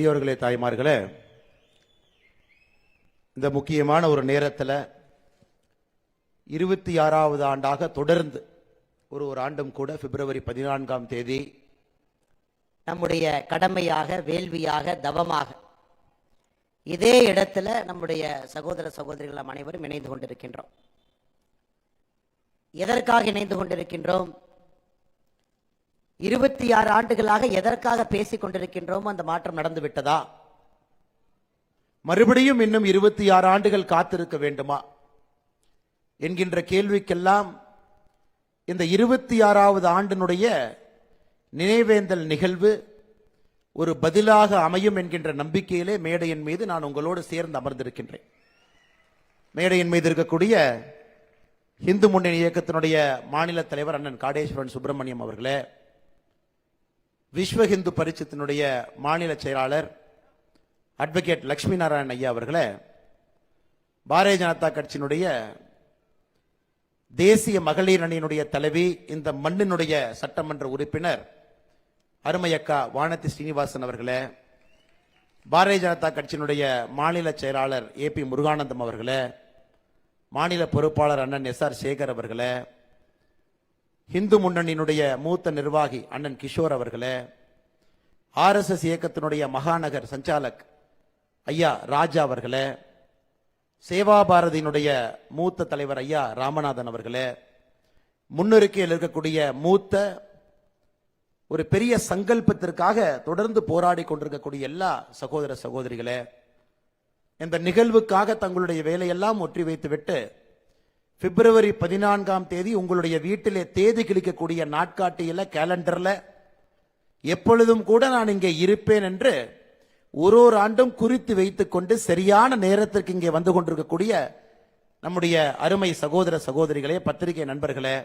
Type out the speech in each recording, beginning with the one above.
பெரியோர்களே தாய்மார்களே இந்த முக்கியமான ஒரு நேரத்தில் இருபத்தி ஆறாவது ஆண்டாக தொடர்ந்து ஒரு ஒரு ஆண்டும் கூட பிப்ரவரி பதினான்காம் தேதி நம்முடைய கடமையாக வேள்வியாக தவமாக இதே இடத்துல நம்முடைய சகோதர சகோதரிகள் அனைவரும் இணைந்து கொண்டிருக்கின்றோம். எதற்காக இணைந்து கொண்டிருக்கின்றோம்? இருபத்தி ஆறு ஆண்டுகளாக எதற்காக பேசிக் கொண்டிருக்கின்றோமோ அந்த மாற்றம் நடந்து விட்டதா? மறுபடியும் இன்னும் இருபத்தி ஆறு ஆண்டுகள் காத்திருக்க வேண்டுமா? என்கின்ற கேள்விக்கெல்லாம் இந்த இருபத்தி ஆறாவது ஆண்டினுடைய நினைவேந்தல் நிகழ்வு ஒரு பதிலாக அமையும் என்கின்ற நம்பிக்கையிலே மேடையின் மீது நான் உங்களோடு சேர்ந்து அமர்ந்திருக்கின்றேன். மேடையின் மீது இருக்கக்கூடிய இந்து முன்னணி இயக்கத்தினுடைய மாநில தலைவர் அண்ணன் காடேஸ்வரன் சுப்பிரமணியம் அவர்களே விஸ்வ ஹிந்து பரிஷத்தினுடைய மாநில செயலாளர் அட்வொகேட் லக்ஷ்மி நாராயண் ஐயா அவர்களே பாரதிய ஜனதா கட்சியினுடைய தேசிய மகளிர் அணியினுடைய தலைவி இந்த மண்ணினுடைய சட்டமன்ற உறுப்பினர் அருமையக்கா வானதி ஸ்ரீனிவாசன் அவர்களே பாரதிய ஜனதா கட்சியினுடைய மாநில செயலாளர் ஏ பி முருகானந்தம் அவர்களே மாநில பொறுப்பாளர் அண்ணன் எஸ் ஆர் சேகர் அவர்களே இந்து முன்னணியினுடைய மூத்த நிர்வாகி அண்ணன் கிஷோர் அவர்களே ஆர்எஸ்எஸ் இயக்கத்தினுடைய மகாநகர் சஞ்சாலக் ஐயா ராஜா அவர்களே சேவா பாரதியினுடைய மூத்த தலைவர் ஐயா ராமநாதன் அவர்களே முன்னிருக்கையில் இருக்கக்கூடிய மூத்த ஒரு பெரிய சங்கல்பத்திற்காக தொடர்ந்து போராடி கொண்டிருக்கக்கூடிய எல்லா சகோதர சகோதரிகளே இந்த நிகழ்வுக்காக தங்களுடைய வேலையெல்லாம் ஒற்றி வைத்துவிட்டு பிப்ரவரி பதினான்காம் தேதி உங்களுடைய வீட்டிலே தேதி கிழிக்கக்கூடிய நாட்காட்டியில் கேலண்டரில் எப்பொழுதும் கூட நான் இங்கே இருப்பேன் என்று ஒரு ஒரு ஆண்டும் குறித்து வைத்துக்கொண்டு சரியான நேரத்திற்கு இங்கே வந்து கொண்டிருக்கக்கூடிய நம்முடைய அருமை சகோதர சகோதரிகளே பத்திரிகை நண்பர்களே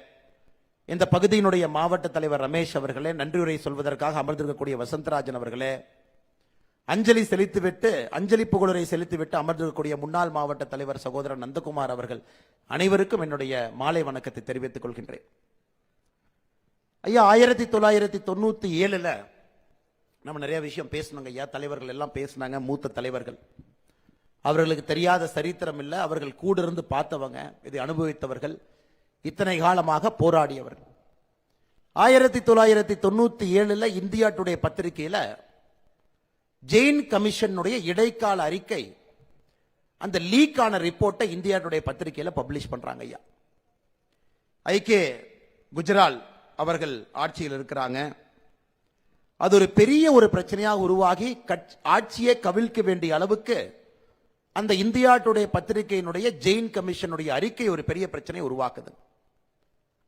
இந்த பகுதியினுடைய மாவட்ட தலைவர் ரமேஷ் அவர்களே நன்றியுரை சொல்வதற்காக அமர்ந்திருக்கக்கூடிய வசந்தராஜன் அவர்களே அஞ்சலி செலுத்திவிட்டு அஞ்சலி புகழுரை செலுத்திவிட்டு அமர்ந்திருக்கக்கூடிய முன்னாள் மாவட்ட தலைவர் சகோதரர் நந்தகுமார் அவர்கள் அனைவருக்கும் என்னுடைய மாலை வணக்கத்தை தெரிவித்துக் கொள்கின்றேன். ஐயா ஆயிரத்தி தொள்ளாயிரத்தி தொண்ணூத்தி ஏழுல நம்ம நிறைய விஷயம் பேசணுங்க ஐயா. தலைவர்கள் எல்லாம் பேசினாங்க மூத்த தலைவர்கள். அவர்களுக்கு தெரியாத சரித்திரம் இல்லை அவர்கள் கூட இருந்து பார்த்தவங்க இதை அனுபவித்தவர்கள் இத்தனை காலமாக போராடியவர்கள். ஆயிரத்தி தொள்ளாயிரத்தி தொண்ணூத்தி ஏழுல இந்தியா டுடே பத்திரிகையில ஜெயின் கமிஷனுடைய இடைக்கால அறிக்கை அந்த லீக் ஆன ரிப்போர்ட்டை இந்தியா பத்திரிகையில் பப்ளிஷ் பண்றாங்க ஐயா. ஐகே குஜரால் அவர்கள் ஆட்சியில் இருக்கிறாங்க. அது ஒரு பெரிய ஒரு பிரச்சனையாக உருவாகி ஆட்சியை கவிழ்க்க வேண்டிய அளவுக்கு அந்த இந்தியா டுடே பத்திரிகையினுடைய ஜெயின் கமிஷனுடைய அறிக்கை ஒரு பெரிய பிரச்சனையை உருவாக்குது.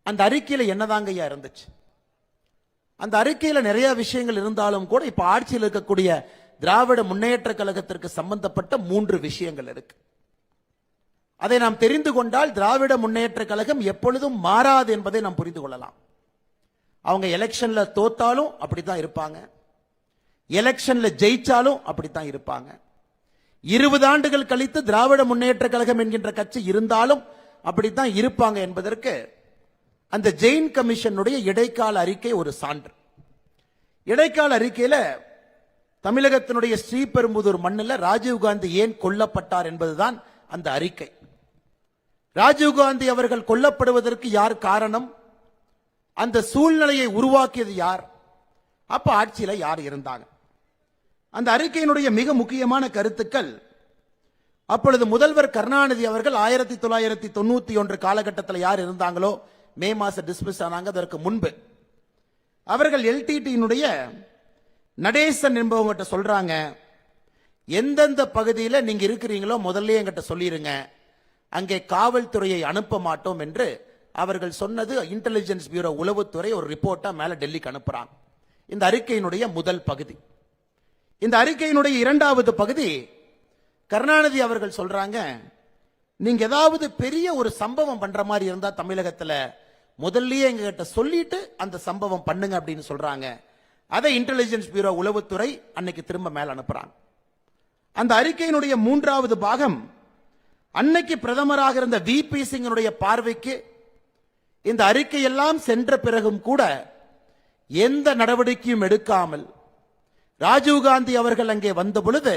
அந்த அறிக்கையில் என்னதாங்க ஐயா இருந்துச்சு? அந்த அறிக்கையில் நிறைய விஷயங்கள் இருந்தாலும் கூட இப்போ ஆட்சியில் இருக்கக்கூடிய திராவிட முன்னேற்ற கழகத்திற்கு சம்பந்தப்பட்ட மூன்று விஷயங்கள் இருக்கு. அதை நாம் தெரிந்து கொண்டால் திராவிட முன்னேற்ற கழகம் எப்பொழுதும் மாறாது என்பதை நாம் புரிந்து கொள்ளலாம். அவங்க எலெக்ஷன்ல தோத்தாலும் அப்படித்தான் இருப்பாங்க. எலெக்ஷன்ல ஜெயிச்சாலும் அப்படித்தான் இருப்பாங்க. இருபது ஆண்டுகள் கழித்து திராவிட முன்னேற்ற கழகம் என்கின்ற கட்சி இருந்தாலும் அப்படித்தான் இருப்பாங்க என்பதற்கு அந்த ஜெயின் கமிஷனுடைய இடைக்கால அறிக்கை ஒரு சான்று. இடைக்கால அறிக்கையில தமிழகத்தினுடைய ஸ்ரீபெரும்புதூர் மண்ணில் ராஜீவ்காந்தி ஏன் கொல்லப்பட்டார் என்பதுதான் அந்த அறிக்கை. ராஜீவ்காந்தி அவர்கள் கொல்லப்படுவதற்கு யார் காரணம்? அந்த சூழ்நிலையை உருவாக்கியது யார்? அப்ப ஆட்சியில் யார் இருந்தாங்க? அந்த அறிக்கையினுடைய மிக முக்கியமான கருத்துக்கள் அப்பொழுது முதல்வர் கருணாநிதி அவர்கள் ஆயிரத்தி தொள்ளாயிரத்தி தொண்ணூத்தி ஒன்று காலகட்டத்தில் யார் இருந்தாங்களோ மே மாசம் டிஸ்மிஸ் ஆனாங்க அதற்கு முன்பு. அவர்கள் எல்டிடியினுடைய நடேசன் என்பவங்ககிட்ட சொல்றாங்க எந்தெந்த பகுதியில் நீங்க இருக்கிறீங்களோ முதல்ல என்கிட்ட சொல்லிருங்க. அங்கே காவல்துறையை அனுப்ப மாட்டோம் என்று அவர்கள் சொன்னது இன்டெலிஜென்ஸ் பியூரோ உளவுத்துறை ஒரு ரிப்போர்ட்டா மேல டெல்லிக்கு அனுப்புறாங்க. இந்த அறிக்கையினுடைய முதல் பகுதி. இந்த அறிக்கையினுடைய இரண்டாவது பகுதி கருணாநிதி அவர்கள் சொல்றாங்க நீங்க ஏதாவது பெரிய ஒரு சம்பவம் பண்ற மாதிரி இருந்தா தமிழகத்துல முதல்லயே எங்ககிட்ட சொல்லிட்டு அந்த சம்பவம் பண்ணுங்க அப்படின்னு சொல்றாங்க. அதை இன்டெலிஜென்ஸ் பியூரோ உளவுத்துறை அன்னைக்கு திரும்ப மேல அனுப்புறாங்க. அந்த அறிக்கையினுடைய மூன்றாவது பாகம் அன்னைக்கு பிரதமராக இருந்த வி பி சிங்கனுடைய பார்வைக்கு இந்த அறிக்கையெல்லாம் சென்ற பிறகும் கூட எந்த நடவடிக்கையும் எடுக்காமல் ராஜீவ்காந்தி அவர்கள் அங்கே வந்த பொழுது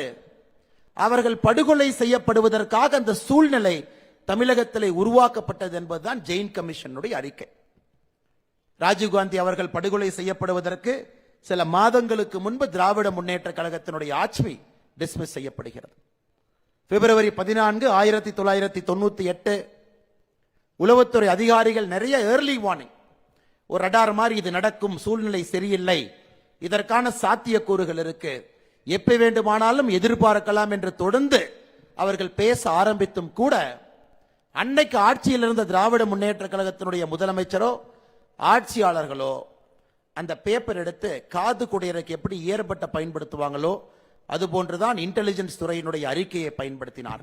அவர்கள் படுகொலை செய்யப்படுவதற்காக அந்த சூழ்நிலை தமிழகத்திலே உருவாக்கப்பட்டது என்பதுதான் ஜெயின் கமிஷனுடைய அறிக்கை. ராஜீவ்காந்தி அவர்கள் படுகொலை செய்யப்படுவதற்கு சில மாதங்களுக்கு முன்பு திராவிட முன்னேற்ற கழகத்தினுடைய ஆட்சி டிஸ்மிஸ் செய்யப்படுகிறது. பிப்ரவரி பதினான்கு ஆயிரத்தி தொள்ளாயிரத்தி தொண்ணூற்றி எட்டு உளவுத்துறை அதிகாரிகள் நிறைய ஏர்லி வார்னிங் ஒரு ரடார் மாதிரி இது நடக்கும் சூழ்நிலை சரியில்லை. இதற்கான சாத்தியக்கூறுகள் இருக்கு. எப்ப வேண்டுமானாலும் எதிர்பார்க்கலாம் என்று தொடர்ந்து அவர்கள் பேச ஆரம்பித்தும் கூட அன்னைக்கு ஆட்சியில் இருந்த திராவிட முன்னேற்ற கழகத்தினுடைய முதலமைச்சரோ ஆட்சியாளர்களோ அந்த பேப்பர் எடுத்து காது குடையருக்கு எப்படி ஏற்பட்ட பயன்படுத்துவாங்களோ அதுபோன்றுதான் இன்டெலிஜென்ஸ் துறையினுடைய அறிக்கையை பயன்படுத்தினார்.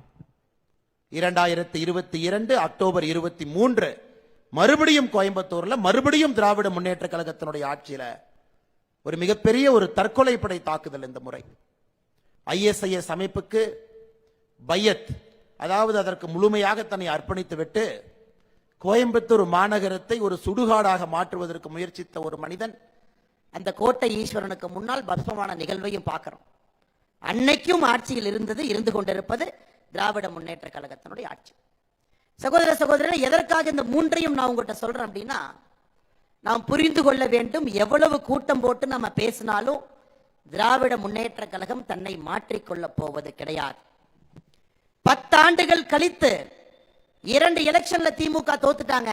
இரண்டாயிரத்தி இருபத்தி இரண்டு அக்டோபர் இருபத்தி மூன்று மறுபடியும் கோயம்புத்தூர்ல மறுபடியும் திராவிட முன்னேற்ற கழகத்தினுடைய ஆட்சியில ஒரு மிகப்பெரிய ஒரு தற்கொலை படை தாக்குதல் இந்த முறை. ஐஎஸ்ஐஎஸ் அமைப்புக்கு பையத் அதாவது அதற்கு முழுமையாக தன்னை அர்ப்பணித்து விட்டு கோயம்புத்தூர் மாநகரத்தை ஒரு சுடுகாடாக மாற்றுவதற்கு முயற்சித்த ஒரு மனிதன் அந்த கோட்டை ஈஸ்வரனுக்கு முன்னால் பஸ்மமான நிகழ்வையும் பார்க்கிறோம். அன்னைக்கும் ஆட்சியில் இருந்தது இருந்து கொண்டிருப்பது திராவிட முன்னேற்ற கழகத்தினுடைய ஆட்சி. சகோதர சகோதரன் எதற்காக இந்த மூன்றையும் நான் உங்கள்கிட்ட சொல்றேன் அப்படின்னா நாம் புரிந்து கொள்ள வேண்டும் எவ்வளவு கூட்டம் போட்டு நம்ம பேசினாலும் திராவிட முன்னேற்ற கழகம் தன்னை மாற்றிக்கொள்ளப் போவது கிடையாது. பத்தாண்டுகள் கழித்து இரண்டு எலெக்ஷன்ல திமுக தோத்துட்டாங்க.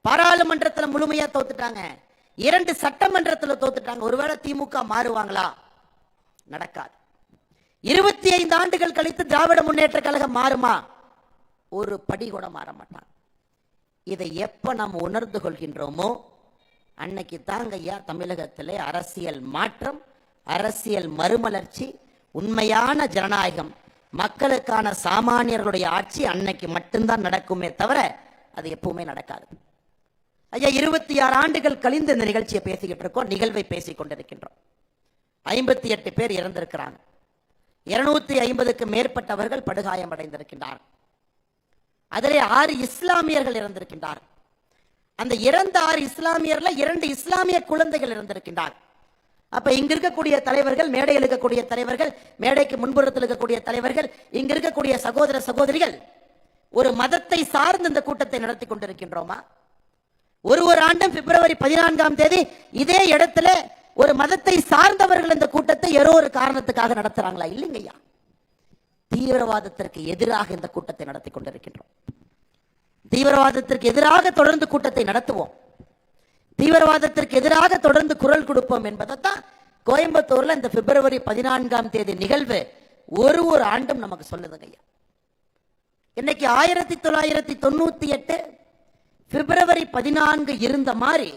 பாராளுமன்றத்தில் முழுமையா தோத்துட்டாங்க. இரண்டு சட்டமன்றத்தில் தோத்துட்டாங்க. ஒருவேளை திமுக மாறுவாங்களா? நடக்காது. இருபத்தி ஐந்து ஆண்டுகள் கழித்து திராவிட முன்னேற்ற கழகம் மாறுமா? ஒரு படி கூட மாற மாட்டான். இதை எப்ப நாம் உணர்ந்து கொள்கின்றோமோ அன்னைக்கு தாங்க ஐயா தமிழகத்திலே அரசியல் மாற்றம் அரசியல் மறுமலர்ச்சி உண்மையான ஜனநாயகம். மக்களுக்கான சாமானியர்களுடைய ஆட்சி அன்னைக்கு மட்டும்தான் நடக்குமே தவிர அது எப்பவுமே நடக்காது. ஐயா இருபத்தி ஆறு ஆண்டுகள் கழிந்து இந்த நிகழ்ச்சியை பேசிக்கிட்டு இருக்கோம் நிகழ்வை பேசிக் கொண்டிருக்கின்றோம். ஐம்பத்தி எட்டு பேர் இறந்திருக்கிறாங்க. இருநூத்தி ஐம்பதுக்கு மேற்பட்டவர்கள் படுகாயம் அடைந்திருக்கின்றார். அதிலே ஆறு இஸ்லாமியர்கள் இறந்திருக்கின்றார். அந்த இறந்த ஆறு இஸ்லாமியர்ல இரண்டு இஸ்லாமிய குழந்தைகள் இறந்திருக்கின்றார். அப்ப இங்க இருக்கக்கூடிய தலைவர்கள் மேடையில் இருக்கக்கூடிய தலைவர்கள் மேடைக்கு முன்புறத்தில் இருக்கக்கூடிய தலைவர்கள் இங்க இருக்கக்கூடிய சகோதர சகோதரிகள் ஒரு மதத்தை சார்ந்து இந்த கூட்டத்தை நடத்தி கொண்டிருக்கின்றோமா? ஒரு ஒரு ஆண்டும் பிப்ரவரி பதினான்காம் தேதி இதே இடத்துல ஒரு மதத்தை சார்ந்தவர்கள் இந்த கூட்டத்தை ஏதோ ஒரு காரணத்துக்காக நடத்துறாங்களா? இல்லைங்கய்யா தீவிரவாதத்திற்கு எதிராக இந்த கூட்டத்தை நடத்தி கொண்டிருக்கின்றோம். தீவிரவாதத்திற்கு எதிராக தொடர்ந்து கூட்டத்தை நடத்துவோம். தீவிரவாதத்திற்கு எதிராக தொடர்ந்து குரல் கொடுப்போம் என்பதைத்தான் கோயம்புத்தூர்ல இந்த பிப்ரவரி பதினான்காம் தேதி நிகழ்வு ஒரு ஒரு ஆண்டும் நமக்கு சொல்லுதுங்க ஐயா. இன்னைக்கு ஆயிரத்தி தொள்ளாயிரத்தி தொண்ணூத்தி எட்டு பிப்ரவரி பதினான்கு இருந்த மாதிரி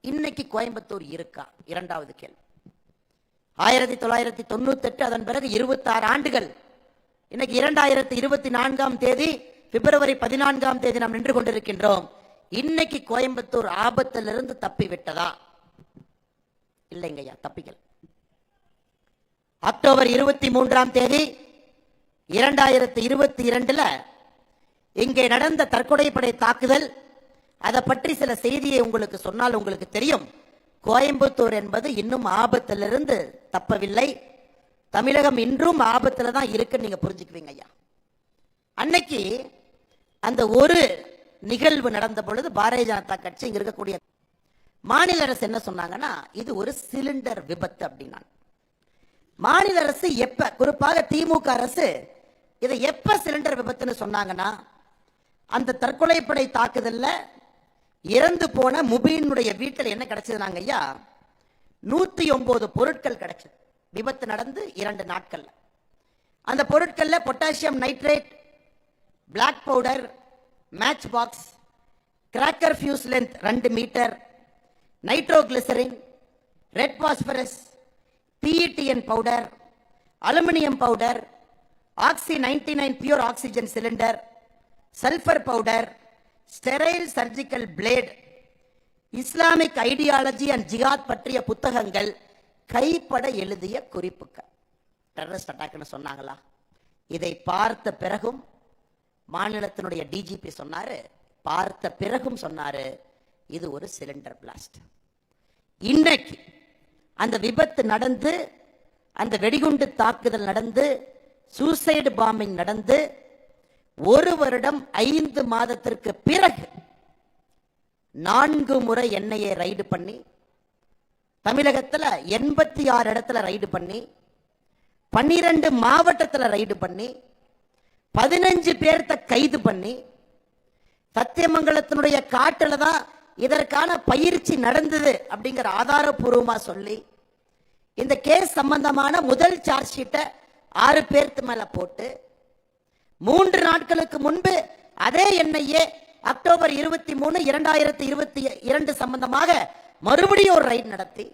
இன்னைக்கு கோயம்புத்தூர் இருக்கா? இரண்டாவது கேள்வி. ஆயிரத்தி தொள்ளாயிரத்தி தொண்ணூத்தி எட்டு அதன் பிறகு இருபத்தாறு ஆண்டுகள். இன்னைக்கு இரண்டாயிரத்தி இருபத்தி நான்காம் தேதி பிப்ரவரி பதினான்காம் தேதி நாம் நின்று கொண்டிருக்கின்றோம். இன்னைக்கு கோயம்புத்தூர் ஆபத்திலிருந்து தப்பி விட்டதா இல்லைங்கய்யா தப்பிக்கல. அக்டோபர் இருபத்தி மூன்றாம் தேதி இரண்டாயிரத்தி இருபத்தி இரண்டுல இங்கே நடந்த தற்கொலைப்படை தாக்குதல் அதை பற்றி சில செய்தியை உங்களுக்கு சொன்னால் உங்களுக்கு தெரியும். கோயம்புத்தூர் என்பது இன்னும் ஆபத்திலிருந்து தப்பவில்லை. தமிழகம் இன்றும் ஆபத்தில் தான் இருக்குன்னு நீங்க புரிஞ்சுக்குவீங்க ஐயா அன்னைக்கு அந்த ஒரு நிகழ்வு நடந்த பொழுது பாரதிய ஜனதா கட்சி இங்க இருக்கக்கூடிய மாநில அரசு என்ன சொன்னாங்கன்னா இது ஒரு சிலிண்டர் விபத்து அப்படின்னா மாநில அரசு எப்ப குறிப்பாக திமுக அரசு இதை எப்ப சிலிண்டர் விபத்துன்னு சொன்னாங்கன்னா அந்த தற்கொலைப்படை தாக்குதல்ல இறந்து போன முபீனுடைய வீட்டில் என்ன கிடைச்சதுனாங்க ஐயா? நூத்தி ஒன்பது பொருட்கள் கிடைச்சது விபத்து நடந்து இரண்டு நாட்கள்ல. அந்த பொருட்கள்ல potassium nitrate black powder match box cracker fuse length ரெண்டு metre nitroglycerin red phosphorus PETN powder aluminium powder oxy ninety nine pure oxygen cylinder sulphur powder sterile surgical blade Islamic ideology and ஜிகாத் பற்றிய புத்தகங்கள் கைப்பட எழுதிய குறிப்புகள். Terrorist அட்டாக்னு சொன்னாங்களா? இதை பார்த்த பிறகும் மாநிலத்தினுடைய டிஜிபி சொன்னார் பார்த்த பிறகும் சொன்னார் இது ஒரு சிலிண்டர் பிளாஸ்ட் இன்னைக்கு அந்த விபத்து நடந்து அந்த வெடிகுண்டு தாக்குதல் நடந்து சூசைடு பாம்பிங் நடந்து ஒரு வருடம் ஐந்து மாதத்திற்கு பிறகு நான்கு முறை எண்ணெயை ரைடு பண்ணி தமிழகத்தில் எண்பத்தி ஆறு இடத்துல ரைடு பண்ணி பன்னிரெண்டு மாவட்டத்தில் ரைடு பண்ணி பதினஞ்சு பேர்த்த கைது பண்ணி சத்தியமங்கலத்தினுடைய காட்டில் தான் இதற்கான பயிற்சி நடந்தது அப்படிங்கிற ஆதாரபூர்வமாக சொல்லி இந்த கேஸ் சம்பந்தமான முதல் சார்ஜ் ஷீட்டை ஆறு பேர்த்து மேலே போட்டு மூன்று நாட்களுக்கு முன்பு அதே எண்ணெயே அக்டோபர் இருபத்தி மூணு இரண்டாயிரத்தி இருபத்தி இரண்டு சம்பந்தமாக மறுபடியும் ஒரு ரைட் நடத்தி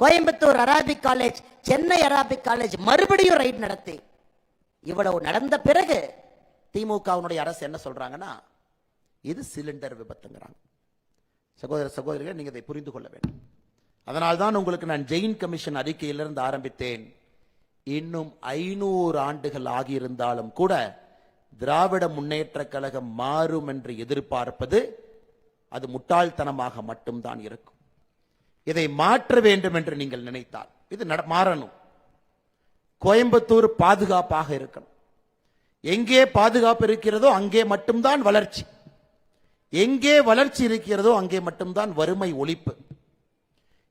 Coimbatore Arabic college Chennai Arabic college மறுபடியும் ரைட் நடத்தி இவ்வளவு நடந்த பிறகு திமுகவினுடைய அரசு என்ன சொல்றாங்கன்னா இது சிலிண்டர் விபத்துங்கிறாங்க. சகோதர சகோதரிகள் நீங்க இதை புரிந்து கொள்ள வேண்டும். அதனால்தான் உங்களுக்கு நான் ஜெயின் கமிஷன் அறிக்கையிலிருந்து ஆரம்பித்தேன். இன்னும் ஐநூறு ஆண்டுகள் ஆகியிருந்தாலும் கூட திராவிட முன்னேற்ற கழகம் மாறும் என்று எதிர்பார்ப்பது அது முட்டாள்தனமாக மட்டும்தான் இருக்கும். இதை மாற்ற வேண்டும் என்று நீங்கள் நினைத்தால் இது மாறணும். கோயம்புத்தூர் பாதுகாப்பாக இருக்கணும். எங்கே பாதுகாப்பு இருக்கிறதோ அங்கே மட்டும்தான் வளர்ச்சி. எங்கே வளர்ச்சி இருக்கிறதோ அங்கே மட்டும்தான் வறுமை ஒழிப்பு.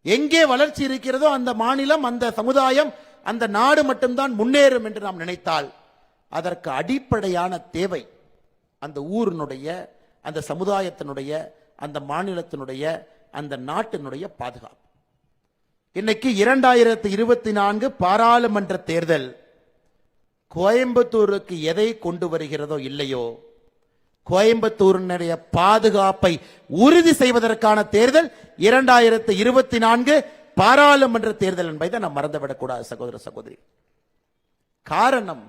எங்கே வளர்ச்சி இருக்கிறதோ அந்த மாநிலம் அந்த சமுதாயம் அந்த நாடு மட்டும்தான் முன்னேறும் என்று நாம் நினைத்தால் அதற்கு அடிப்படையான தேவை அந்த ஊரினுடைய அந்த சமுதாயத்தினுடைய அந்த மாநிலத்தினுடைய அந்த நாட்டினுடைய பாதுகாப்பு. இன்னைக்கு இரண்டாயிரத்தி இருபத்தி நான்கு பாராளுமன்ற தேர்தல் கோயம்புத்தூருக்கு எதை கொண்டு வருகிறதோ இல்லையோ கோயம்புத்தூரினுடைய பாதுகாப்பை உறுதி செய்வதற்கான தேர்தல் இரண்டாயிரத்தி இருபத்தி நான்கு பாராளுமன்ற தேர்தல் என்பதை நாம் மறந்துவிடக்கூடாது சகோதர சகோதரி. காரணம்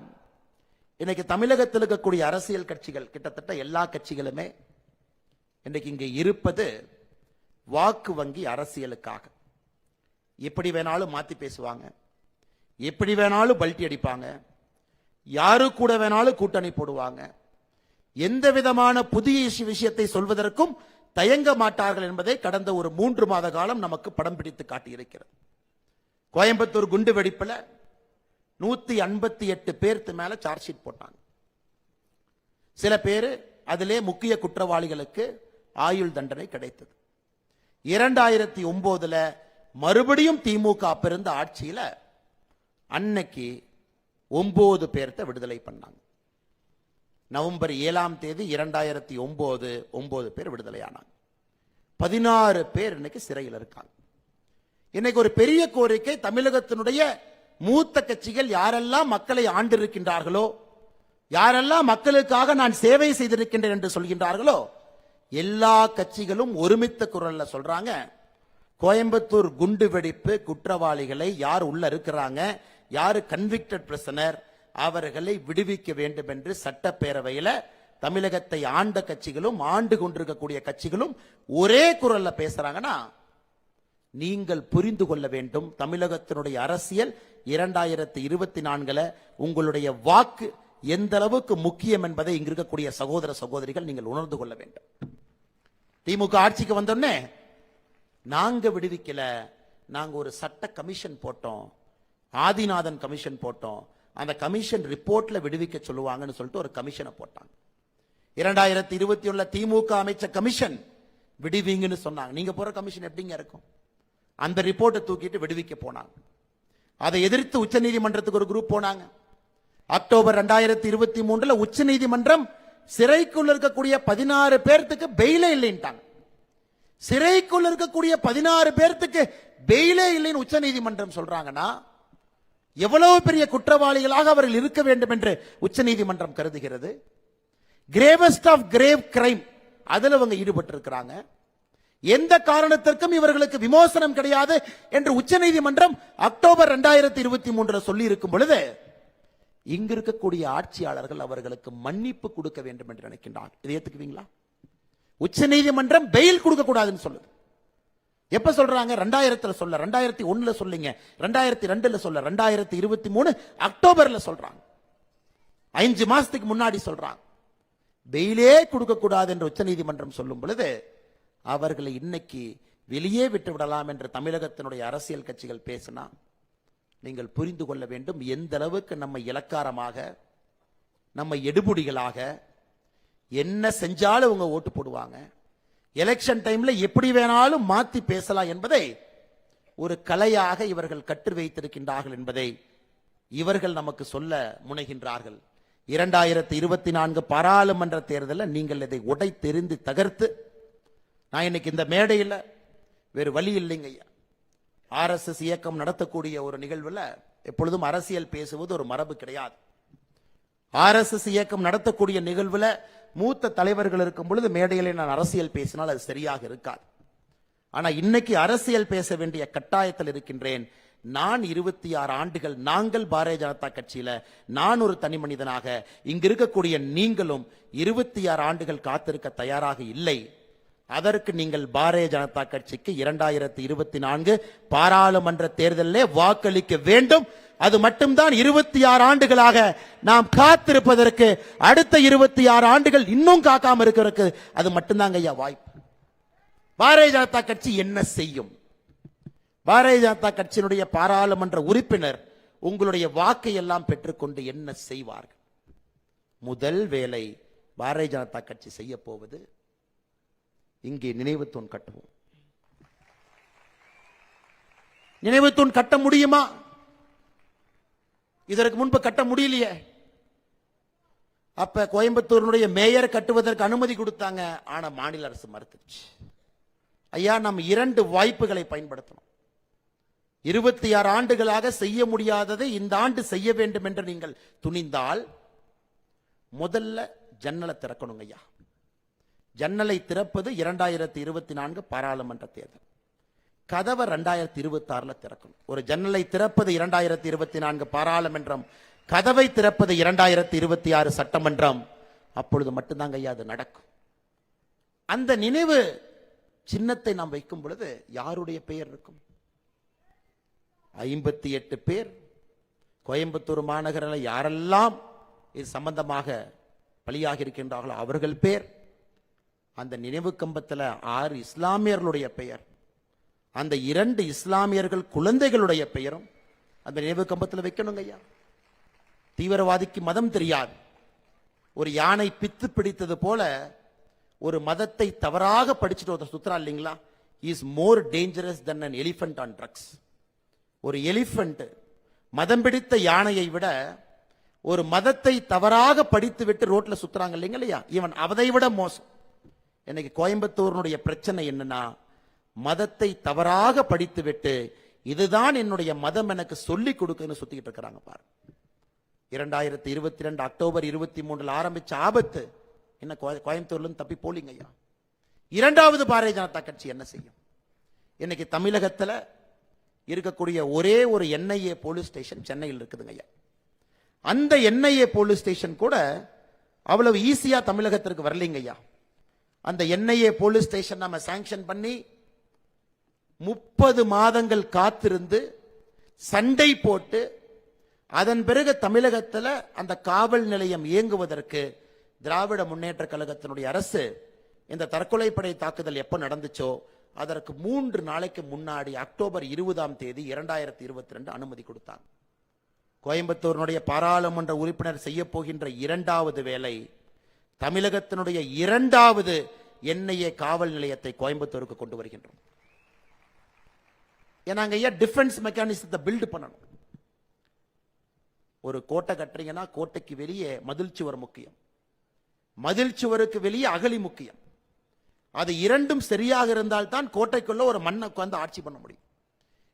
இன்னைக்கு தமிழகத்தில் இருக்கக்கூடிய அரசியல் கட்சிகள் கிட்டத்தட்ட எல்லா கட்சிகளுமே இன்னைக்கு இங்கே இருப்பது வாக்கு வங்கி அரசியலுக்காக. எப்படி வேணாலும் மாத்தி பேசுவாங்க. எப்படி வேணாலும் பல்ட்டி அடிப்பாங்க. யாரு கூட வேணாலும் கூட்டணி போடுவாங்க. எந்த விதமான புதிய விஷயத்தை சொல்வதற்கும் தயங்க மாட்டார்கள் என்பதை கடந்த ஒரு மூன்று மாத காலம் நமக்கு படம் பிடித்து காட்டியிருக்கிறது. கோயம்புத்தூர் குண்டு வெடிப்புல நூத்தி ஐம்பத்தி எட்டு பேர்த்து மேல சார்ஜ் ஷீட் போட்டாங்க. சில பேர் அதிலே முக்கிய குற்றவாளிகளுக்கு ஆயுள் தண்டனை கிடைத்தது. இரண்டாயிரத்தி ஒன்பதுல மறுபடியும் திமுக பிறந்த ஆட்சியில் அன்னைக்கு ஒம்பது பேர்த்த விடுதலை பண்ணாங்க. நவம்பர் ஏழாம் தேதி இரண்டாயிரத்தி ஒம்பது ஒம்பது பேர் விடுதலையானாங்க பதினாறு பேர் இன்னைக்கு சிறையில் இருக்காங்க. இன்னைக்கு ஒரு பெரிய கோரிக்கை தமிழகத்தினுடைய மூத்த கட்சிகள் யாரெல்லாம் மக்களை ஆண்டிருக்கின்றார்களோ யாரெல்லாம் மக்களுக்காக நான் சேவை செய்திருக்கின்றேன் என்று சொல்கின்றார்களோ எல்லா கட்சிகளும் ஒருமித்த குரல்ல சொல்றாங்க கோயம்புத்தூர் குண்டு வெடிப்பு குற்றவாளிகளை யார் உள்ள இருக்கிறாங்க யார் கன்விக்டட் பிரசனர் அவர்களை விடுவிக்க வேண்டும் என்று சட்டப்பேரவையில தமிழகத்தை ஆண்ட கட்சிகளும் ஆண்டு கொண்டிருக்கக்கூடிய கட்சிகளும் ஒரே குரல்ல பேசுறாங்கன்னா நீங்கள் புரிந்து கொள்ள வேண்டும். தமிழகத்தினுடைய அரசியல் இரண்டாயிரத்தி இருபத்தி நான்குல உங்களுடைய வாக்கு எந்த அளவுக்கு முக்கியம் என்பதை இங்க இருக்கக்கூடிய சகோதர சகோதரிகள் நீங்கள் உணர்ந்து கொள்ள வேண்டும். திமுக ஆட்சிக்கு வந்தோடனே நாங்கள் விடுவிக்கல. நாங்கள் ஒரு சட்ட கமிஷன் போட்டோம். ஆதிநாதன் கமிஷன் போட்டோம். அந்த கமிஷன் ரிப்போர்ட்ல விடுவிக்க சொல்லுவாங்கன்னு சொல்லிட்டு ஒரு கமிஷனை போட்டாங்க. இரண்டாயிரத்தி இருபத்தி ஒண்ணுல திமுக அமைச்ச கமிஷன் விடுவீங்கன்னு சொன்னாங்க. நீங்க போற கமிஷன் எப்படிங்க இருக்கும்? அந்த ரிப்போர்ட்டை தூக்கிட்டு விடுவிக்க போனாங்க. அதை எதிர்த்து உச்சநீதிமன்றத்துக்கு ஒரு குரூப் போனாங்க. அக்டோபர் ரெண்டாயிரத்தி இருபத்தி மூன்றுல உச்சநீதிமன்றம் சிறைக்குள்ள இருக்கக்கூடிய பதினாறு பேர்த்துக்கு பெயிலே இல்லைன்ட்டாங்க. சிறைக்குள் இருக்கக்கூடிய பதினாறு பேர்த்துக்கு பெயிலே இல்லைன்னு உச்சநீதிமன்றம் சொல்றாங்கன்னா எவ்வளவு பெரிய குற்றவாளிகளாக அவர்கள் இருக்க வேண்டும் என்று உச்சநீதிமன்றம் கருதுகிறது? கிரேவஸ்ட் ஆஃப் கிரேவ் கிரைம் அதில் அவங்க ஈடுபட்டிருக்கிறாங்க. எந்த காரணத்திற்கும் இவர்களுக்கு விமோசனம் கிடையாது என்று உச்சநீதிமன்றம் அக்டோபர் ரெண்டாயிரத்தி இருபத்தி மூன்றுல சொல்லி இருக்கும் பொழுது இங்க இருக்கக்கூடிய ஆட்சியாளர்கள் அவர்களுக்கு மன்னிப்பு கொடுக்க வேண்டும் என்று நினைக்கின்றான். இதை ஏத்துக்குவீங்களா? உச்சநீதிமன்றம் பெயில் கொடுக்க கூடாதுன்னு சொல்லுது. எப்ப சொல்றாங்க? ரெண்டாயிரத்துல சொல்ல ரெண்டாயிரத்தி ஒண்ணுல சொல்லிங்க ரெண்டாயிரத்தி ரெண்டுல சொல்ல ரெண்டாயிரத்தி இருபத்தி மூணு அக்டோபர்ல சொல்றாங்க. அஞ்சு மாசத்துக்கு முன்னாடி சொல்றாங்க. பெயிலே கொடுக்க கூடாது என்று உச்சநீதிமன்றம் சொல்லும் பொழுது அவர்களை இன்னைக்கு வெளியே விட்டு விடலாம் என்று தமிழகத்தினுடைய அரசியல் கட்சிகள் பேசினா நீங்கள் புரிந்து கொள்ள வேண்டும் எந்த அளவுக்கு நம்ம இலக்காரமாக நம்ம எடுபுடிகளாக என்ன செஞ்சாலும் அவங்க ஓட்டு போடுவாங்க. எலெக்ஷன் டைம்ல எப்படி வேணாலும் மாத்தி பேசலாம் என்பதை ஒரு கலையாக இவர்கள் கற்று வைத்திருக்கின்றார்கள் என்பதை இவர்கள் நமக்கு சொல்ல முனைகின்றார்கள். இரண்டாயிரத்தி இருபத்தி நான்கு பாராளுமன்ற தேர்தலில் நீங்கள் இதை உடை தெரிந்து தகர்த்து நான் இன்னைக்கு இந்த மேடையில் வேறு வழி இல்லைங்க ஐயா. ஆர்எஸ்எஸ் இயக்கம் நடத்தக்கூடிய ஒரு நிகழ்வில் எப்பொழுதும் அரசியல் பேசுவது ஒரு மரபு கிடையாது. ஆர்எஸ்எஸ் இயக்கம் நடத்தக்கூடிய நிகழ்வில் மூத்த தலைவர்கள் இருக்கும் பொழுது மேடையிலே நான் அரசியல் பேசினால் அது சரியாக இருக்காது. ஆனால் இன்னைக்கு அரசியல் பேச வேண்டிய கட்டாயத்தில் இருக்கின்றேன். நான் இருபத்தி ஆறு ஆண்டுகள் நாங்கள் பாரதிய ஜனதா கட்சியில நான் ஒரு தனி மனிதனாக இங்க இருக்கக்கூடிய நீங்களும் இருபத்தி ஆறு ஆண்டுகள் காத்திருக்க தயாராக இல்லை. அதற்கு நீங்கள் பாரதிய ஜனதா கட்சிக்கு இரண்டாயிரத்தி இருபத்தி நான்கு பாராளுமன்ற தேர்தலிலே வாக்களிக்க வேண்டும். அது மட்டும்தான் இருபத்தி ஆறு ஆண்டுகளாக நாம் காத்திருப்பதற்கு அடுத்த இருபத்தி ஆறு ஆண்டுகள் இன்னும் காக்காம இருக்கிறதுக்கு அது மட்டும்தாங்க ஐயா வாய்ப்பு. பாரதிய ஜனதா கட்சி என்ன செய்யும்? பாரதிய ஜனதா கட்சியினுடைய பாராளுமன்ற உறுப்பினர் உங்களுடைய வாக்கை எல்லாம் பெற்றுக்கொண்டு என்ன செய்வார்கள்? முதல் வேலை பாரதிய ஜனதா கட்சி செய்ய போவது இங்கே நினைவு தூண் கட்டுவோம். நினைவு தூண் கட்ட முடியுமா? இதற்கு முன்பு கட்ட முடியலையே. அப்ப கோயம்புத்தூரினுடைய மேயர் கட்டுவதற்கு அனுமதி கொடுத்தாங்க. ஆனா மாநில அரசு மறுத்துச்சு. ஐயா நம் இரண்டு வாய்ப்புகளை பயன்படுத்தணும். இருபத்தி ஆறு ஆண்டுகளாக செய்ய முடியாததை இந்த ஆண்டு செய்ய வேண்டும் என்று நீங்கள் துணிந்தால் முதல்ல ஜன்னலை திறக்கணுங்க ஐயா ஜன்னலை திறப்பது இரண்டாயிரத்தி இருபத்தி நான்கு பாராளுமன்ற தேர்தல். கதவை ரெண்டாயிரத்தி இருபத்தி ஆறுல திறக்கணும். ஒரு ஜன்னலை திறப்பது இரண்டாயிரத்தி இருபத்தி நான்கு பாராளுமன்றம் கதவை திறப்பது இரண்டாயிரத்தி இருபத்தி ஆறு சட்டமன்றம் அப்பொழுது மட்டும்தாங்க ஐயா அது நடக்கும். அந்த நினைவு சின்னத்தை நாம் வைக்கும் பொழுது யாருடைய பெயர் இருக்கும்? ஐம்பத்தி எட்டு பேர். கோயம்புத்தூர் மாநகரில் யாரெல்லாம் இது சம்பந்தமாக பலியாகி இருக்கின்றார்களோ அவர்கள் பேர். அந்த நினைவு கம்பத்தில் ஆறு இஸ்லாமியர்களுடைய பெயர். அந்த இரண்டு இஸ்லாமியர்கள் குழந்தைகளுடைய பெயரும் அந்த நினைவு கம்பத்தில் வைக்கணுங்க ஐயா. தீவிரவாதிக்கு மதம் தெரியாது. ஒரு யானை பித்து பிடித்தது போல ஒரு மதத்தை தவறாக படிச்சுட்டு ஒருத்தர் சுத்துறா இல்லைங்களா? Is more dangerous than an elephant on drugs ஒரு எலிஃபண்ட் மதம் பிடித்த யானையை விட ஒரு மதத்தை தவறாக படித்து விட்டு ரோட்ல சுத்துறாங்க இல்லைங்க இல்லையா இவன் அதை விட மோசம். இன்னைக்கு கோயம்புத்தூரினுடைய பிரச்சனை என்னன்னா மதத்தை தவறாக படித்துவிட்டு இதுதான் என்னுடைய மதம் எனக்கு சொல்லிக் கொடுக்குன்னு சுத்திக்கிட்டு இருக்கிறாங்க பாரு. இரண்டாயிரத்தி இருபத்தி ரெண்டு அக்டோபர் இருபத்தி மூன்றுல ஆரம்பிச்ச ஆபத்து என்ன கோயம்புத்தூர்ல தப்பி போலிங்க ஐயா. இரண்டாவது பாரதிய ஜனதா கட்சி என்ன செய்யும்? இன்னைக்கு தமிழகத்துல இருக்கக்கூடிய ஒரே ஒரு என்ஐஏ போலீஸ் ஸ்டேஷன் சென்னையில் இருக்குதுங்க ஐயா. அந்த என்ஐஏ போலீஸ் ஸ்டேஷன் கூட அவ்வளவு ஈஸியா தமிழகத்திற்கு வரலைங்க ஐயா. அந்த என்ஐஏ போலீஸ் ஸ்டேஷன் நம்ம சாங்ஷன் பண்ணி முப்பது மாதங்கள் காத்திருந்து சண்டை போட்டு அதன் பிறகு தமிழகத்தில் அந்த காவல் நிலையம் இயங்குவதற்கு திராவிட முன்னேற்ற கழகத்தினுடைய அரசு இந்த தற்கொலைப்படை தாக்குதல் எப்போ நடந்துச்சோ அதற்கு மூன்று நாளைக்கு முன்னாடி அக்டோபர் இருபதாம் தேதி இரண்டாயிரத்தி இருபத்தி ரெண்டு அனுமதி கொடுத்தாங்க. கோயம்புத்தூரினுடைய பாராளுமன்ற உறுப்பினர் செய்ய போகின்ற இரண்டாவது வேலை தமிழகத்தினுடைய இரண்டாவது என்ஐஏ காவல் நிலையத்தை கோயம்புத்தூருக்கு கொண்டு வருகின்றோம். ஏன்னா அங்கே ஐயா டிஃபென்ஸ் மெக்கானிசத்தை பில்டு பண்ணணும்? ஒரு கோட்டை கட்டுறீங்கன்னா கோட்டைக்கு வெளியே மதில் சுவர் முக்கியம். மதில் சுவருக்கு வெளியே அகலி முக்கியம். அது இரண்டும் சரியாக இருந்தால் தான் கோட்டைக்குள்ள ஒரு மண்ணை உட்காந்து ஆட்சி பண்ண முடியும்.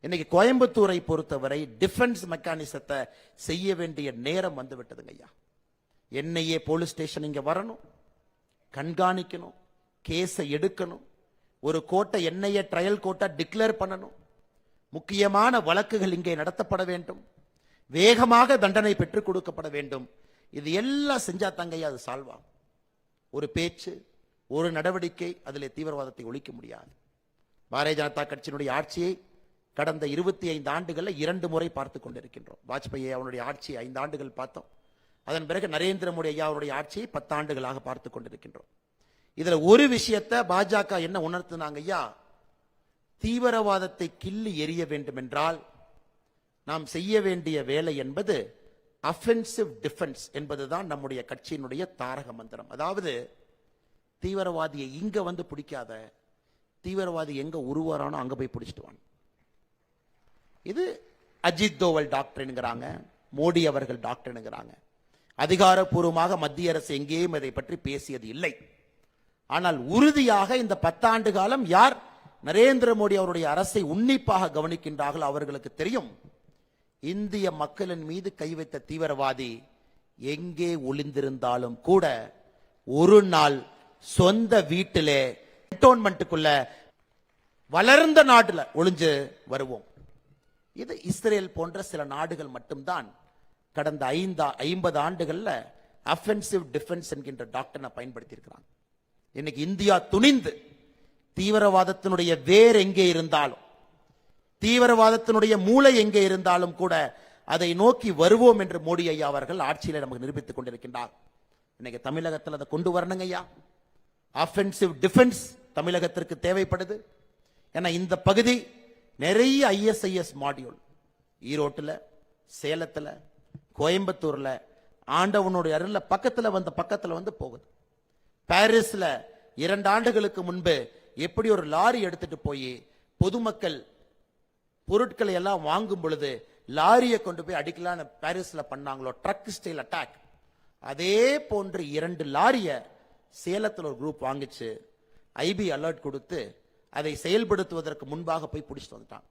இன்னைக்கு கோயம்புத்தூரை பொறுத்தவரை டிஃபென்ஸ் மெக்கானிசத்தை செய்ய வேண்டிய நேரம் வந்து விட்டதுங்க ஐயா என்னையே போலீஸ் ஸ்டேஷன் இங்கே வரணும். கண்காணிக்கணும். கேஸை எடுக்கணும். ஒரு கோட்டை என்னையே ட்ரையல் கோட்டை டிக்ளேர் பண்ணணும். முக்கியமான வழக்குகள் இங்கே நடத்தப்பட வேண்டும். வேகமாக தண்டனை பெற்றுக் கொடுக்கப்பட வேண்டும். இது எல்லாம் செஞ்சா தங்கையா அது சால்வ்? ஆகும் ஒரு பேச்சு ஒரு நடவடிக்கை அதிலே தீவிரவாதத்தை ஒழிக்க முடியாது. பாரதிய ஜனதா கட்சியினுடைய ஆட்சியை கடந்த இருபத்தி ஐந்து ஆண்டுகளில் இரண்டு முறை பார்த்து கொண்டிருக்கின்றோம். வாஜ்பாய் அவனுடைய ஆட்சியை ஐந்து ஆண்டுகள் பார்த்தோம். அதன் பிறகு நரேந்திர மோடி ஐயா அவருடைய ஆட்சியை பத்தாண்டுகளாக பார்த்து கொண்டிருக்கின்றோம். இதில் ஒரு விஷயத்தை பாஜக என்ன உணர்த்தினாங்க ஐயா? தீவிரவாதத்தை கிள்ளி எரிய வேண்டுமென்றால் நாம் செய்ய வேண்டிய வேலை என்பது அஃபென்சிவ் டிஃபென்ஸ் என்பதுதான் நம்முடைய கட்சியினுடைய தாரக மந்திரம். அதாவது தீவிரவாதியை இங்க வந்து பிடிக்காத தீவிரவாதி எங்க உருவாரானோ அங்க போய் பிடிச்சிட்டுவான் இது அஜித் தோவல் டாக்டர்ங்கிறாங்க மோடி அவர்கள் டாக்டர்ங்கிறாங்க அதிகாரப்பூர்வமாக மத்திய அரசு எங்கேயும் இதை பற்றி பேசியது இல்லை. ஆனால் உறுதியாக இந்த பத்தாண்டு காலம் யார் நரேந்திர மோடி அவருடைய அரசை உன்னிப்பாக கவனிக்கின்றார்கள் அவர்களுக்கு தெரியும். இந்திய மக்களின் மீது கை வைத்த தீவிரவாதி எங்கே ஒளிந்திருந்தாலும் கூட ஒரு நாள் சொந்த வீட்டிலே கண்டோன்மெண்ட்டுக்குள்ள வளர்ந்த நாட்டில் ஒளிஞ்சு வருவோம். இது இஸ்ரேல் போன்ற சில நாடுகள் மட்டும்தான். கடந்த ஐந்தா ஐம்பது ஆண்டுகளில் அஃபென்சிவ் டிஃபென்ஸ் என்கின்ற டாக்டரை பயன்படுத்தியிருக்கிறாங்க. இன்னைக்கு இந்தியா துணிந்து தீவிரவாதத்தினுடைய வேர் எங்கே இருந்தாலும் தீவிரவாதத்தினுடைய மூளை எங்கே இருந்தாலும் கூட அதை நோக்கி வருவோம் என்று மோடி ஐயா அவர்கள் ஆட்சியில நமக்கு நிரூபித்துக் கொண்டிருக்கின்றார். இன்னைக்கு தமிழகத்தில் அதை கொண்டு வரணுங்க ஐயா. அஃபென்சிவ் டிஃபென்ஸ் தமிழகத்திற்கு தேவைப்படுது. ஏன்னா இந்த பகுதி நிறைய ஐஎஸ்ஐஎஸ் மாடியூல் ஈரோட்டில் சேலத்தில் கோயம்புத்தூர்ல ஆண்டவனுடைய அருளில் பக்கத்தில் வந்த பக்கத்தில் வந்து போகுது. பாரிஸ்ல இரண்டு ஆண்டுகளுக்கு முன்பு எப்படி ஒரு லாரி எடுத்துட்டு போய் பொதுமக்கள் பொருட்களை எல்லாம் வாங்கும் பொழுது லாரியை கொண்டு போய் அடிக்கலான்னு பாரிஸில் பண்ணாங்களோ ட்ரக் ஸ்டைல் அட்டாக் அதே போன்று இரண்டு லாரியை சேலத்தில் ஒரு குரூப் வாங்கிச்சு. ஐபி அலர்ட் கொடுத்து அதை செயல்படுத்துவதற்கு முன்பாக போய் பிடிச்சிட்டு வந்துட்டாங்க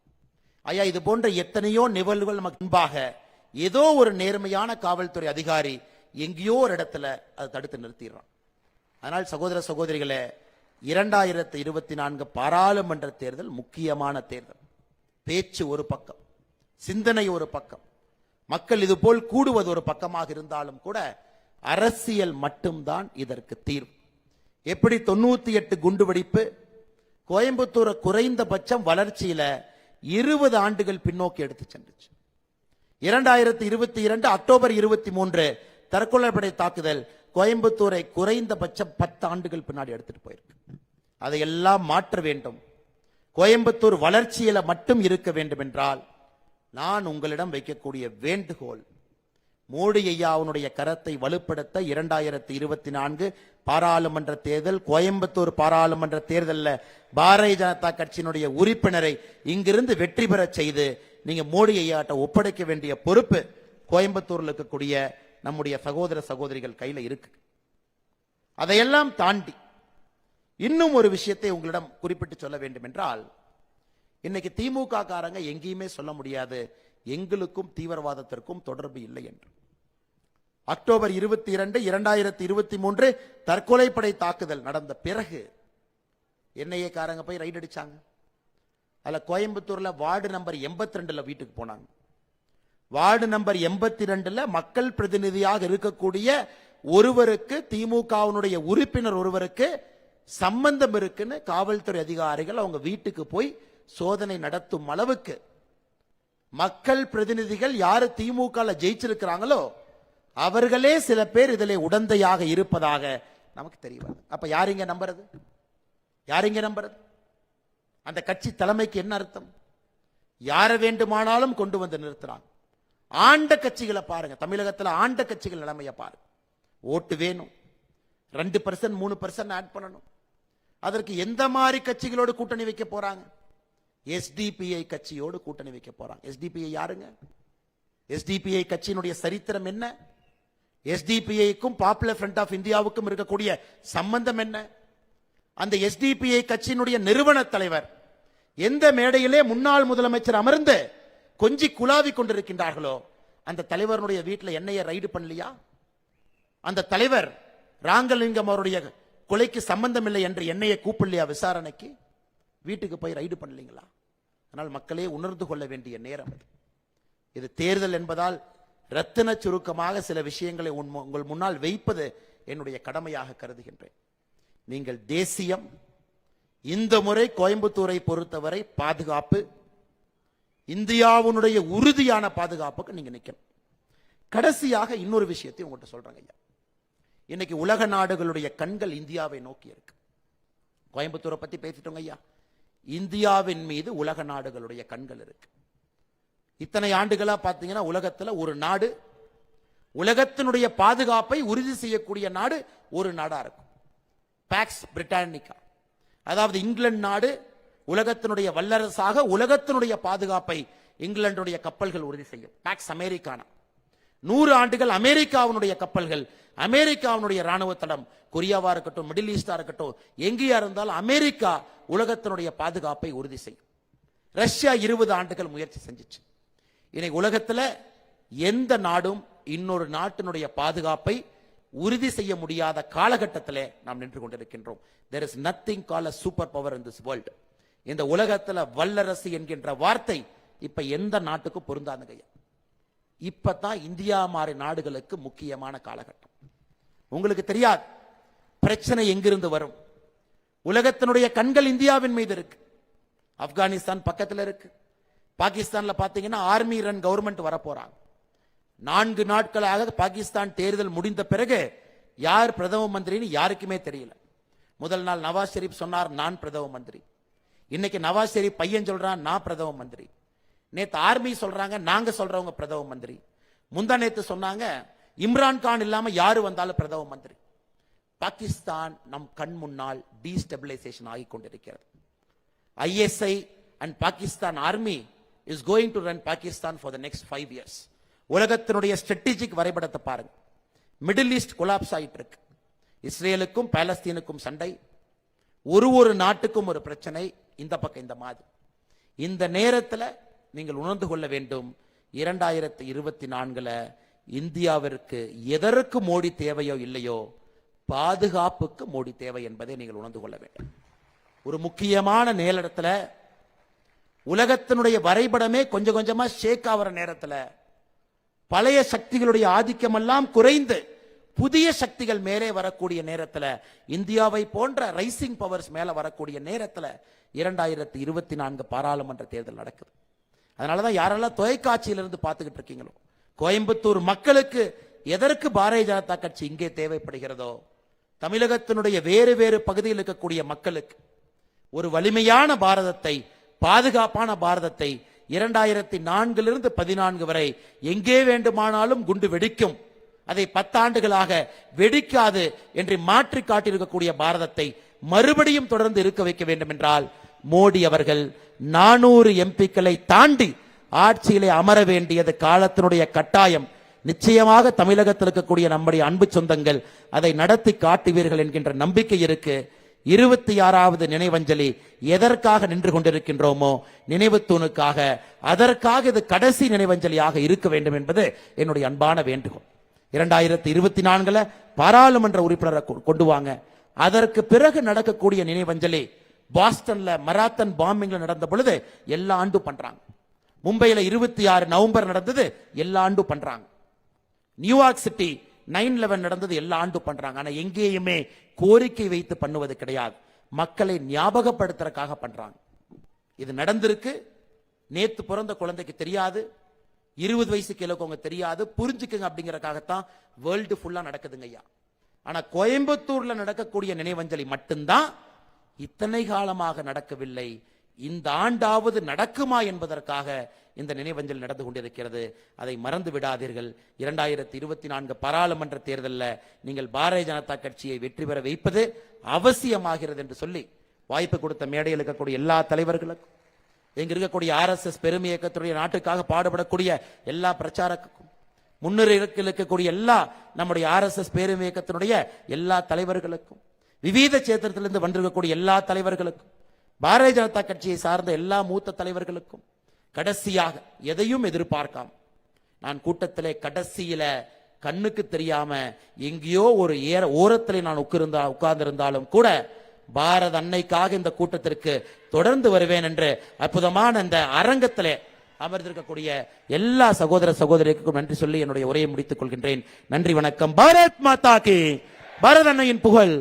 ஐயா இது போன்ற எத்தனையோ நிகழ்வுகள் நமக்கு முன்பாக ஏதோ ஒரு நேர்மையான காவல்துறை அதிகாரி எங்கேயோ ஒரு இடத்துல அதை தடுத்து நிறுத்திடுறான். அதனால் சகோதர சகோதரிகளே இரண்டாயிரத்தி இருபத்தி நான்கு பாராளுமன்ற தேர்தல் முக்கியமான தேர்தல். பேச்சு ஒரு பக்கம் சிந்தனை ஒரு பக்கம் மக்கள் இதுபோல் கூடுவது ஒரு பக்கமாக இருந்தாலும் கூட அரசியல் மட்டும்தான் இதற்கு தீர்வு. எப்படி தொண்ணூத்தி எட்டு குண்டுவெடிப்பு கோயம்புத்தூரை குறைந்தபட்சம் வளர்ச்சியில இருபது ஆண்டுகள் பின்னோக்கி எடுத்து சென்றுச்சு. இரண்டாயிரத்தி இருபத்தி இரண்டு அக்டோபர் இருபத்தி மூன்று தற்கொலைப்படை தாக்குதல் கோயம்புத்தூரை குறைந்தபட்சம் பத்து ஆண்டுகள் பின்னாடி எடுத்துட்டு போயிருக்கு. அதையெல்லாம் மாற்ற வேண்டும். கோயம்புத்தூர் வளர்ச்சியில மட்டும் இருக்க வேண்டும் என்றால் நான் உங்களிடம் வைக்கக்கூடிய வேண்டுகோள் மோடி ஐயாவுடைய கரத்தை வலுப்படுத்த இரண்டாயிரத்தி இருபத்தி நான்கு பாராளுமன்ற தேர்தல் கோயம்புத்தூர் பாராளுமன்ற தேர்தலில் பாரதிய ஜனதா கட்சியினுடைய உறுப்பினரை இங்கிருந்து வெற்றி பெறச் செய்து நீங்க மோடி ஐயாட்ட ஒப்படைக்க வேண்டிய பொறுப்பு கோயம்புத்தூர்ல இருக்கக்கூடிய நம்முடைய சகோதர சகோதரிகள் கையில இருக்கு. அதையெல்லாம் தாண்டி இன்னும் ஒரு விஷயத்தை உங்களிடம் குறிப்பிட்டு சொல்ல வேண்டும் என்றால் இன்னைக்கு திமுக காரங்க எங்கேயுமே சொல்ல முடியாது எங்களுக்கும் தீவிரவாதத்திற்கும் தொடர்பு இல்லை என்று. அக்டோபர் இருபத்தி இரண்டு இரண்டாயிரத்தி இருபத்தி மூன்று தற்கொலைப்படை தாக்குதல் நடந்த பிறகு என்ஐஏ காரங்க போய் ரைட் அடிச்சாங்க. அதில் கோயம்புத்தூர்ல வார்டு நம்பர் எண்பத்தி ரெண்டுல வீட்டுக்கு போனாங்க. வார்டு நம்பர் எண்பத்தி ரெண்டுல மக்கள் பிரதிநிதியாக இருக்கக்கூடிய ஒருவருக்கு திமுகவினுடைய உறுப்பினர் ஒருவருக்கு சம்பந்தம் இருக்குன்னு காவல்துறை அதிகாரிகள் அவங்க வீட்டுக்கு போய் சோதனை நடத்தும் அளவுக்கு. மக்கள் பிரதிநிதிகள் யாரு திமுக ஜெயிச்சிருக்கிறாங்களோ அவர்களே சில பேர் இதில் உடந்தையாக இருப்பதாக நமக்கு தெரியாது அப்ப யாரிங்க நம்புறது? யாரிங்க நம்புறது? அந்த கட்சி தலைமைக்கு என்ன அர்த்தம்? யாரை வேண்டுமானாலும் கொண்டு வந்து நிறுத்துறாங்க. ஆண்ட கட்சிகளை பாருங்க. தமிழகத்தில் ஆண்ட கட்சிகள் நிலைமையை பாருங்க. ஓட்டு வேணும். ரெண்டு பர்சன்ட் மூணு பர்சன்ட் ஆட் பண்ணணும். அதற்கு எந்த மாதிரி கட்சிகளோடு கூட்டணி வைக்க போறாங்க? எஸ்டிபிஐ கட்சியோடு கூட்டணி வைக்க போறாங்க. எஸ்டிபிஐ யாருங்க? எஸ்டிபிஐ கட்சியினுடைய சரித்திரம் என்ன? எஸ்டிபிஐக்கும் பாப்புலர் ஃப்ரண்ட் ஆஃப் இந்தியாவுக்கும் இருக்கக்கூடிய சம்பந்தம் என்ன? அந்த எஸ்டிபிஐ கட்சியினுடைய நிறுவன தலைவர் எந்த மேடையிலே முன்னாள் முதலமைச்சர் அமர்ந்து கொஞ்சி குலாவி கொண்டிருக்கின்றார்களோ அந்த தலைவருடைய வீட்டில் என்னைய ரைடு பண்ணலையா? அந்த தலைவர் ராங்கலிங்கம் அவருடைய கொலைக்கு சம்பந்தம் இல்லை என்று என்னையை கூப்பிடலையா விசாரணைக்கு? வீட்டுக்கு போய் ரைடு பண்ணலீங்களா? ஆனால் மக்களே உணர்ந்து கொள்ள வேண்டிய நேரம் இது இது தேர்தல் என்பதால் ரத்தின சுருக்கமாக சில விஷயங்களை உன் உங்கள் முன்னால் வைப்பது என்னுடைய கடமையாக கருதுகின்றேன். நீங்கள் தேசியம் இந்த முறை கோயம்புத்தூரை பொறுத்தவரை பாதுகாப்பு இந்தியாவினுடைய உறுதியான பாதுகாப்புக்கு நீங்க நிற்கணும் கடைசியாக இன்னொரு விஷயத்தை உங்கள்கிட்ட சொல்றேங்க ஐயா. இன்னைக்கு உலக நாடுகளுடைய கண்கள் இந்தியாவை நோக்கி இருக்கு. கோயம்புத்தூரை பத்தி பேசிட்டோங்க ஐயா. இந்தியாவின் மீது உலக நாடுகளுடைய கண்கள் இருக்கு. இத்தனை ஆண்டுகளா பாத்தீங்கன்னா உலகத்துல ஒரு நாடு உலகத்தினுடைய பாதுகாப்பை உறுதி செய்யக்கூடிய நாடு ஒரு நாடா இருக்கும். பேக்ஸ் பிரிட்டானிக்கா அதாவது இங்கிலாந்து நாடு உலகத்தினுடைய வல்லரசாக உலகத்தினுடைய பாதுகாப்பை இங்கிலாந்துடைய கப்பல்கள் உறுதி செய்யும். பேக்ஸ் அமெரிக்கானா நூறு ஆண்டுகள் அமெரிக்காவினுடைய கப்பல்கள் அமெரிக்காவினுடைய ராணுவ தடம் கொரியாவா இருக்கட்டும் மிடில் ஈஸ்டா இருக்கட்டும் எங்கேயா இருந்தாலும் அமெரிக்கா உலகத்தினுடைய பாதுகாப்பை உறுதி செய்யும். ரஷ்யா இருபது ஆண்டுகள் முயற்சி செஞ்சுச்சு. இன்னைக்கு உலகத்துல எந்த நாடும் இன்னொரு நாட்டினுடைய பாதுகாப்பை உறுதி செய்ய முடியாத காலகட்டத்தில் நாம் நின்று கொண்டிருக்கின்றோம். There is nothing call a super power in this world இந்த உலகத்தில் வல்லரசு என்கின்ற வார்த்தை இப்ப எந்த நாட்டுக்கும் பொருந்தாதுங்க இப்போ இப்பதான் இந்தியா மாதிரி நாடுகளுக்கு முக்கியமான காலகட்டம். உங்களுக்கு தெரியாது. பிரச்சனை எங்கிருந்து வரும்? உலகத்தினுடைய கண்கள் இந்தியாவின் மீது இருக்கு. ஆப்கானிஸ்தான் பக்கத்தில் இருக்கு. பாகிஸ்தான்ல பாத்தீங்கன்னா ஆர்மி ரன் கவர்மெண்ட் வரப்போறாங்க. நான்கு நாட்களாக பாகிஸ்தான் தேர்தல் முடிந்த பிறகு யார் பிரதம மந்திரின்னு யாருக்குமே தெரியல. முதல் நாள் நவாஸ் ஷெரீப் சொன்னார் நான் பிரதம மந்திரி. இன்னைக்கு நவாஸ் ஷெரீப் பையன் சொல்றான் நான் பிரதம மந்திரி. நேத்து ஆர்மி சொல்றாங்க நாங்க சொல்றவங்க பிரதம மந்திரி. முந்தா நேத்து சொன்னாங்க இம்ரான் கான் இல்லாம யாரு வந்தாலும் பிரதம மந்திரி. பாகிஸ்தான் நம் கண் முன்னால் டீஸ்டெபிலைசேஷன் ஆகி கொண்டிருக்கிறது. ISI and Pakistan army is going to run Pakistan for the next five years உலகத்தினுடைய ஸ்ட்ராட்டஜிக் வரைபடத்தை பாருங்க. மிடில் ஈஸ்ட் கொலாப்ஸ் ஆகிட்டு இருக்கு. இஸ்ரேலுக்கும் பாலஸ்தீனுக்கும் சண்டை. ஒரு ஒரு நாட்டுக்கும் ஒரு பிரச்சனை. இந்த பக்கம் இந்த மாதிரி. இந்த நேரத்தில் நீங்கள் உணர்ந்து கொள்ள வேண்டும். இரண்டாயிரத்தி இருபத்தி நான்குல இந்தியாவிற்கு எதற்கு மோடி தேவையோ இல்லையோ பாதுகாப்புக்கு மோடி தேவை என்பதை நீங்கள் உணர்ந்து கொள்ள வேண்டும். ஒரு முக்கியமான நேரத்துல உலகத்தினுடைய வரைபடமே கொஞ்சம் கொஞ்சமா ஷேக் ஆகிற நேரத்தில் பழைய சக்திகளுடைய ஆதிக்கமெல்லாம் குறைந்து புதிய சக்திகள் மேலே வரக்கூடிய நேரத்தில் இந்தியாவை போன்ற ரைசிங் பவர்ஸ் மேலே வரக்கூடிய நேரத்தில் இரண்டாயிரத்தி இருபத்தி நான்கு பாராளுமன்ற தேர்தல் நடக்குது. அதனாலதான் யாரெல்லாம் தொலைக்காட்சியிலிருந்து பார்த்துக்கிட்டு இருக்கீங்களோ கோயம்புத்தூர் மக்களுக்கு எதற்கு பாரதிய ஜனதா கட்சி இங்கே தேவைப்படுகிறதோ தமிழகத்தினுடைய வேறு வேறு பகுதியில் இருக்கக்கூடிய மக்களுக்கு ஒரு வலிமையான பாரதத்தை பாதுகாப்பான பாரதத்தை இரண்டாயிரத்தி நான்கிலிருந்து பதினான்கு வரை எங்கே வேண்டுமானாலும் குண்டு வெடிக்கும். அதை பத்தாண்டுகளாக வெடிக்காது என்று மாற்றி காட்டியிருக்கக்கூடிய பாரதத்தை மறுபடியும் தொடர்ந்து இருக்க வைக்க வேண்டும் என்றால் மோடி அவர்கள் நானூறு எம்பிக்களை தாண்டி ஆட்சியிலே அமர வேண்டியது காலத்தினுடைய கட்டாயம். நிச்சயமாக தமிழகத்தில் இருக்கக்கூடிய நம்முடைய அன்பு சொந்தங்கள் அதை நடத்தி காட்டுவீர்கள் என்கின்ற நம்பிக்கை இருக்கு. இருபத்தி ஆறாவது நினைவஞ்சலி எதற்காக நின்று கொண்டிருக்கின்றோமோ நினைவு தூணுக்காக அதற்காக இது கடைசி நினைவஞ்சலியாக இருக்க வேண்டும் என்பது என்னுடைய அன்பான வேண்டுகோள். இரண்டாயிரத்தி இருபத்தி நான்குல பாராளுமன்ற உறுப்பினரை கொ- கொண்டு வாங்க அதற்கு பிறகு நடக்கக்கூடிய நினைவஞ்சலி பாஸ்டன்ல மராத்தன் பாம்பிங்ல நடந்த பொழுது எல்லா ஆண்டும் பண்றாங்க. மும்பையில் இருபத்தி ஆறு நவம்பர் நடந்தது எல்லா ஆண்டும் பண்றாங்க. நியூயார்க் சிட்டி நைன் லெவன் நடந்தது எல்லா ஆண்டும் பண்றாங்க. ஆனா எங்கேயுமே கோரிக்கை வைத்து பண்ணுவது கிடையாது. மக்களை ஞாபகப்படுத்துறதுக்காக பண்றாங்க. இது நடந்திருக்கு. நேத்து பிறந்த குழந்தைக்கு தெரியாது. இருபது வயசுக்கு இலக்கவங்க தெரியாது. புரிஞ்சுக்குங்க அப்படிங்கறக்காகத்தான் வேர்ல்டு ஃபுல்லா நடக்குதுங்க ஐயா. ஆனா கோயம்புத்தூர்ல நடக்கக்கூடிய நினைவஞ்சலி மட்டும்தான் இத்தனை காலமாக நடக்கவில்லை. இந்த ஆண்டாவது நடக்குமா என்பதற்காக இந்த நினைவஞ்சல் நடந்து கொண்டிருக்கிறது. அதை மறந்து விடாதீர்கள். இரண்டாயிரத்தி இருபத்தி நான்கு பாராளுமன்ற தேர்தலில் நீங்கள் பாரதிய ஜனதா கட்சியை வெற்றி பெற வைப்பது அவசியமாகிறது என்று சொல்லி வாய்ப்பு கொடுத்த மேடையில் இருக்கக்கூடிய எல்லா தலைவர்களுக்கும் இங்க இருக்கக்கூடிய ஆர்எஸ்எஸ் பெருமை இயக்கத்துடைய நாட்டுக்காக பாடுபடக்கூடிய எல்லா பிரச்சாரக்கும் முன்னுரையில் இருக்கக்கூடிய எல்லா நம்முடைய ஆர்எஸ்எஸ் பேருமை இயக்கத்தினுடைய எல்லா தலைவர்களுக்கும் விவித சேத்திரத்திலிருந்து வந்திருக்கக்கூடிய எல்லா தலைவர்களுக்கும் பாரதிய ஜனதா கட்சியை சார்ந்த எல்லா மூத்த தலைவர்களுக்கும் கடைசியாக எதையும் எதிர்பார்க்காம நான் கூட்டத்திலே கடைசியில கண்ணுக்கு தெரியாம எங்கேயோ ஒரு ஏற ஓரத்தில் நான் உட்கிருந்தா உட்கார்ந்திருந்தாலும் கூட பாரத அன்னைக்காக இந்த கூட்டத்திற்கு தொடர்ந்து வருவேன் என்று அற்புதமான இந்த அரங்கத்திலே அமர்ந்திருக்கக்கூடிய எல்லா சகோதர சகோதரிக்கும் நன்றி சொல்லி என்னுடைய உரையை முடித்துக் கொள்கின்றேன். நன்றி வணக்கம். பாரத் மாதா கி. பாரத அன்னையின் புகழ்.